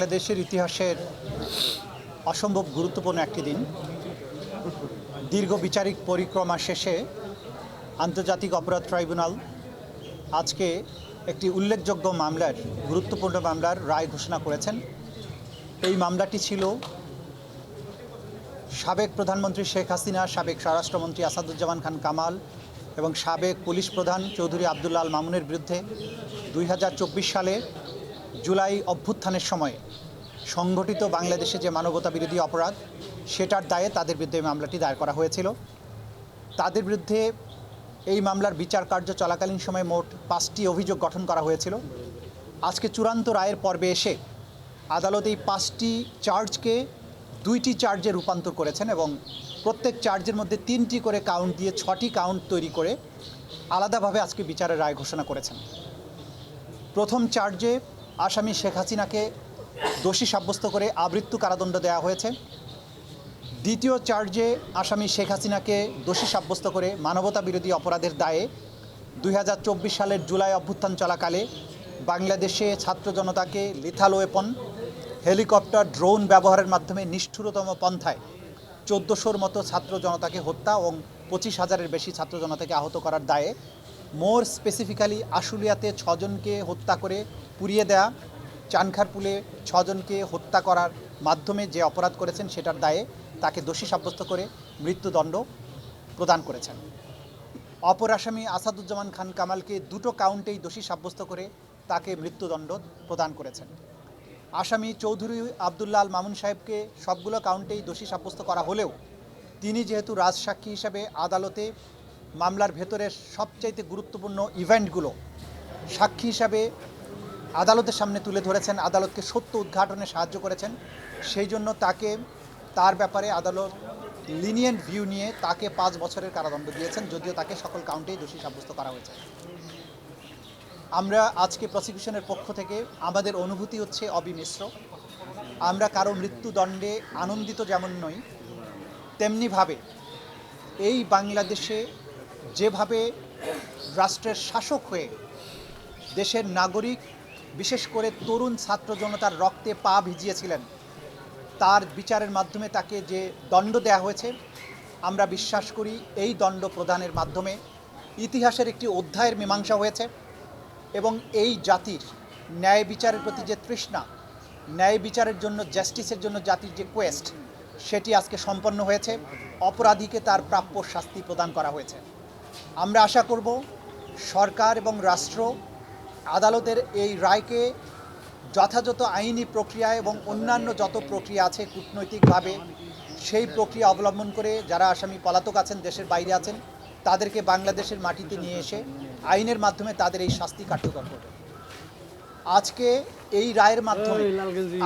বাংলাদেশের ইতিহাসের অসম্ভব গুরুত্বপূর্ণ একটি দিন। দীর্ঘ বিচারিক পরিক্রমা শেষে আন্তর্জাতিক অপরাধ ট্রাইব্যুনাল আজকে একটি উল্লেখযোগ্য মামলার, গুরুত্বপূর্ণ মামলার রায় ঘোষণা করেছেন। এই মামলাটি ছিল সাবেক প্রধানমন্ত্রী শেখ হাসিনা, সাবেক স্বরাষ্ট্রমন্ত্রী আসাদুজ্জামান খান কামাল এবং সাবেক পুলিশ প্রধান চৌধুরী আবদুল্লাল মামুনের বিরুদ্ধে দুই হাজার চব্বিশ সালে জুলাই অভ্যুত্থানের সময় সংগঠিত বাংলাদেশে যে মানবতা বিরোধী অপরাধ, সেটার দায়ে তাদের বিরুদ্ধে মামলাটি দায়ের করা হয়েছিল। তাদের বিরুদ্ধে এই মামলার বিচার কার্য চলাকালীন সময় মোট পাঁচটি অভিযোগ গঠন করা হয়েছিল। আজকে চূড়ান্ত রায়ের পর্বে এসে আদালত এই পাঁচটি চার্জকে দুইটি চার্জে রূপান্তর করেছেন এবং প্রত্যেক চার্জের মধ্যে তিনটি করে কাউন্ট দিয়ে ছটি কাউন্ট তৈরি করে আলাদাভাবে আজকে বিচারের রায় ঘোষণা করেছেন। প্রথম চার্জে আসামি শেখ হাসিনাকে দোষী সাব্যস্ত করে আবৃত্তু কারাদণ্ড দেওয়া হয়েছে। দ্বিতীয় চার্জে আসামি শেখ হাসিনাকে দোষী সাব্যস্ত করে মানবতা বিরোধী অপরাধের দায়ে দুই হাজার চব্বিশ সালের জুলাই অভ্যুত্থান চলাকালে বাংলাদেশে ছাত্র জনতাকে লিথাল ওয়েপন হেলিকপ্টার ড্রোন ব্যবহারের মাধ্যমে নিষ্ঠুরতম পন্থায় চোদ্দোশোর মতো ছাত্র জনতাকে হত্যা এবং পঁচিশ হাজারের বেশি ছাত্র জনতাকে আহত করার দায়ে মোর স্পেসিফিক্যালি আশুলিয়াতে ছজনকে হত্যা করে পুড়িয়ে দেয়া, চানখারপুলে ছজনকে হত্যা করার মাধ্যমে যে অপরাধ করেছেন সেটার দায়ে তাকে দোষী সাব্যস্ত করে মৃত্যুদণ্ড প্রদান করেছেন। অপর আসামি আসাদুজ্জামান খান কামালকে দুটো কাউন্টেই দোষী সাব্যস্ত করে তাকে মৃত্যুদণ্ড প্রদান করেছেন। আসামি চৌধুরী আবদুল্লাল মামুন সাহেবকে সবগুলো কাউন্টেই দোষী সাব্যস্ত করা হলেও তিনি যেহেতু রাজসাক্ষী হিসাবে আদালতে মামলার ভেতরের সবচাইতে গুরুত্বপূর্ণ ইভেন্টগুলো সাক্ষী হিসাবে আদালতের সামনে তুলে ধরেছেন, আদালতকে সত্য উদ্ঘাটনে সাহায্য করেছেন। সেই জন্য তাকে, তার ব্যাপারে আদালত লিনিয়েন্ট ভিউ নিয়ে তাকে পাঁচ বছরের কারাদণ্ড দিয়েছেন, যদিও তাকে সকল কাউন্টেই দোষী সাব্যস্ত করা হয়েছে। আমরা আজকে প্রসিকিউশনের পক্ষ থেকে, আমাদের অনুভূতি হচ্ছে অবিমিশ্র। আমরা কারও মৃত্যুদণ্ডে আনন্দিত যেমন নই, তেমনিভাবে এই বাংলাদেশে যেভাবে রাষ্ট্রের শাসক হয়ে দেশের নাগরিক, বিশেষ করে তরুণ ছাত্র জনতার রক্তে পা ভিজিয়েছিলেন, তার বিচারের মাধ্যমে তাকে যে দণ্ড দেওয়া হয়েছে, আমরা বিশ্বাস করি এই দণ্ড প্রদানের মাধ্যমে ইতিহাসের একটি অধ্যায়ের মীমাংসা হয়েছে এবং এই জাতির ন্যায় বিচারের প্রতি যে তৃষ্ণা, ন্যায় বিচারের জন্য, জাস্টিসের জন্য জাতির যে কোয়েস্ট সেটি আজকে সম্পন্ন হয়েছে। অপরাধীকে তার প্রাপ্য শাস্তি প্রদান করা হয়েছে। আমরা আশা করব সরকার এবং রাষ্ট্র আদালতের এই রায়কে যথাযথ আইনি প্রক্রিয়া এবং অন্যান্য যত প্রক্রিয়া আছে কূটনৈতিকভাবে সেই প্রক্রিয়া অবলম্বন করে যারা আসামি পলাতক আছেন দেশের বাইরে আছেন তাদেরকে বাংলাদেশের মাটিতে নিয়ে এসে আইনের মাধ্যমে তাদের এই শাস্তি কার্যকর করবে। আজকে এই রায়ের মাধ্যমে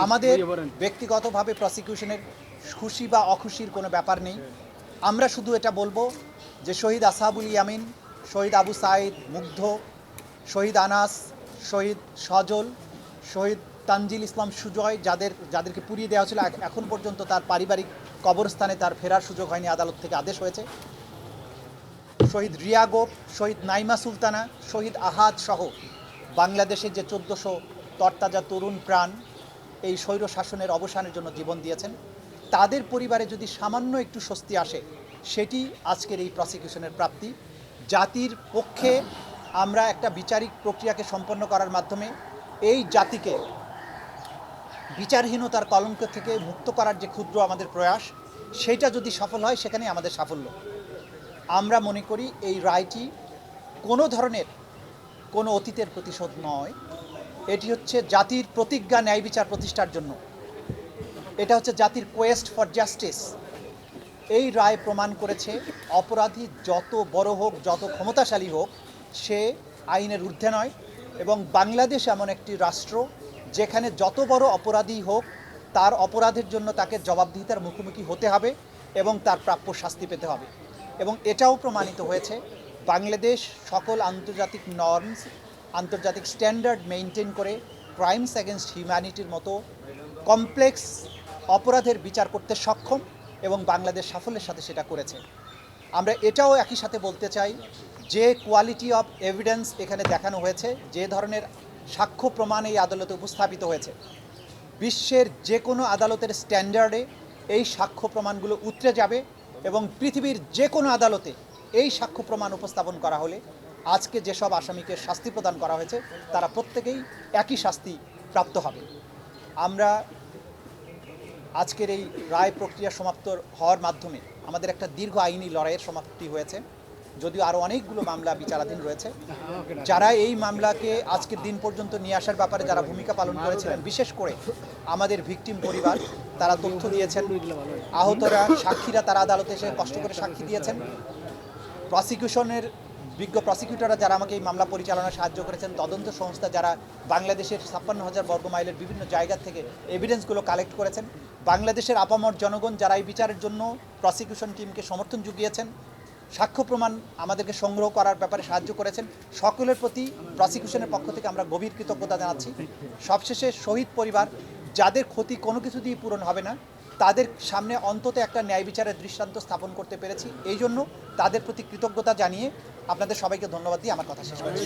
আমাদের ব্যক্তিগতভাবে প্রসিকিউশনের খুশি বা অখুশির কোনো ব্যাপার নেই। আমরা শুধু এটা বলব যে শহীদ আসাবুল ইয়ামিন, শহীদ আবু সাইদ মুগ্ধ, শহীদ আনাস, শহীদ সজল, শহীদ তানজিল ইসলাম সুজয় যাদের, যাদেরকে পুড়িয়ে দেওয়া হয়েছিল এখন পর্যন্ত তার পারিবারিক কবরস্থানে তার ফেরার সুযোগ হয়নি, আদালত থেকে আদেশ হয়েছে। শহীদ রিয়া গোপ, শহীদ নাইমা সুলতানা, শহীদ আহাদ সহ বাংলাদেশের যে চোদ্দোশো তরতাজা তরুণ প্রাণ এই স্বৈর শাসনের অবসানের জন্য জীবন দিয়েছেন। তাদের পরিবারে যদি সামান্য একটু স্বস্তি আসে, সেটি আজকের এই প্রসিকিউশনের প্রাপ্তি। জাতির পক্ষে আমরা একটা বিচারিক প্রক্রিয়াকে সম্পন্ন করার মাধ্যমে এই জাতিকে বিচারহীনতার কলঙ্ক থেকে মুক্ত করার যে ক্ষুদ্র আমাদের প্রয়াস, সেটা যদি সফল হয়, সেখানেই আমাদের সাফল্য। আমরা মনে করি এই রায়টি কোনো ধরনের কোনো অতীতের প্রতিশোধ নয়। এটি হচ্ছে জাতির প্রতিজ্ঞা ন্যায় বিচার প্রতিষ্ঠার জন্য। এটা হচ্ছে জাতির কোয়েস্ট ফর জাস্টিস এই রায় প্রমাণ করেছে অপরাধী যত বড় হোক, যত ক্ষমতাশালী হোক, সে আইনের ঊর্ধ্বে নয় এবং বাংলাদেশ এমন একটি রাষ্ট্র যেখানে যত বড় অপরাধী হোক, তার অপরাধের জন্য তাকে জবাবদিহিতার মুখোমুখি হতে হবে এবং তার প্রাপ্য শাস্তি পেতে হবে। এবং এটাও প্রমাণিত হয়েছে, বাংলাদেশ সকল আন্তর্জাতিক নর্মস আন্তর্জাতিক স্ট্যান্ডার্ড মেনটেন করে ক্রাইমস অ্যাগেনস্ট হিউম্যানিটির মতো কমপ্লেক্স অপরাধের বিচার করতে সক্ষম এবং বাংলাদেশ সাফল্যের সাথে সেটা করেছে। আমরা এটাও একই সাথে বলতে চাই যে কোয়ালিটি অফ এভিডেন্স এখানে দেখানো হয়েছে, যে ধরনের সাক্ষ্য প্রমাণ এই আদালতে উপস্থাপিত হয়েছে। বিশ্বের যে কোনো আদালতের স্ট্যান্ডার্ডে এই সাক্ষ্য প্রমাণগুলো উতরে যাবে এবং পৃথিবীর যে কোনো আদালতে এই সাক্ষ্য প্রমাণ উপস্থাপন করা হলে আজকে যেসব আসামিকে শাস্তি প্রদান করা হয়েছে, তারা প্রত্যেকেই একই শাস্তি প্রাপ্ত হবে। আমরা আজকের এই রায় প্রক্রিয়া সমাপ্ত হওয়ার মাধ্যমে আমাদের একটা দীর্ঘ আইনি লড়াইয়ের সমাপ্তি হয়েছে। যদিও আরও অনেকগুলো মামলা বিচারাধীন রয়েছে। যারা এই মামলাকে আজকের দিন পর্যন্ত নিয়ে আসার ব্যাপারে যারা ভূমিকা পালন করেছিলেন, বিশেষ করে আমাদের ভিকটিম পরিবার, তারা তথ্য দিয়েছেন। আহতরা, সাক্ষীরা তারা আদালতে এসে কষ্ট করে সাক্ষী দিয়েছেন। প্রসিকিউশনের, বিজ্ঞ প্রসিকিউটররা যারা আমাকে এই মামলা পরিচালনায় সাহায্য করেছেন, তদন্ত সংস্থা যারা বাংলাদেশের ছাপ্পান্ন হাজার বর্গ মাইলের বিভিন্ন জায়গা থেকে এভিডেন্সগুলো কালেক্ট করেছেন বাংলাদেশের আপামর জনগণ যারা এই বিচারের জন্য প্রসিকিউশন টিমকে সমর্থন জুগিয়েছেন, সাক্ষ্য প্রমাণ আমাদেরকে সংগ্রহ করার ব্যাপারে সাহায্য করেছেন, সকলের প্রতি প্রসিকিউশনের পক্ষ থেকে আমরা গভীর কৃতজ্ঞতা জানাচ্ছি। সবশেষে শহীদ পরিবার, যাদের ক্ষতি কোনো কিছু দিয়ে পূরণ হবে না, তাদের সামনে অন্তত একটা ন্যায় বিচারের দৃষ্টান্ত স্থাপন করতে পেরেছি। এই জন্য তাদের প্রতি কৃতজ্ঞতা জানিয়ে আপনাদের সবাইকে ধন্যবাদ দিয়ে আমার কথা শেষ করছি।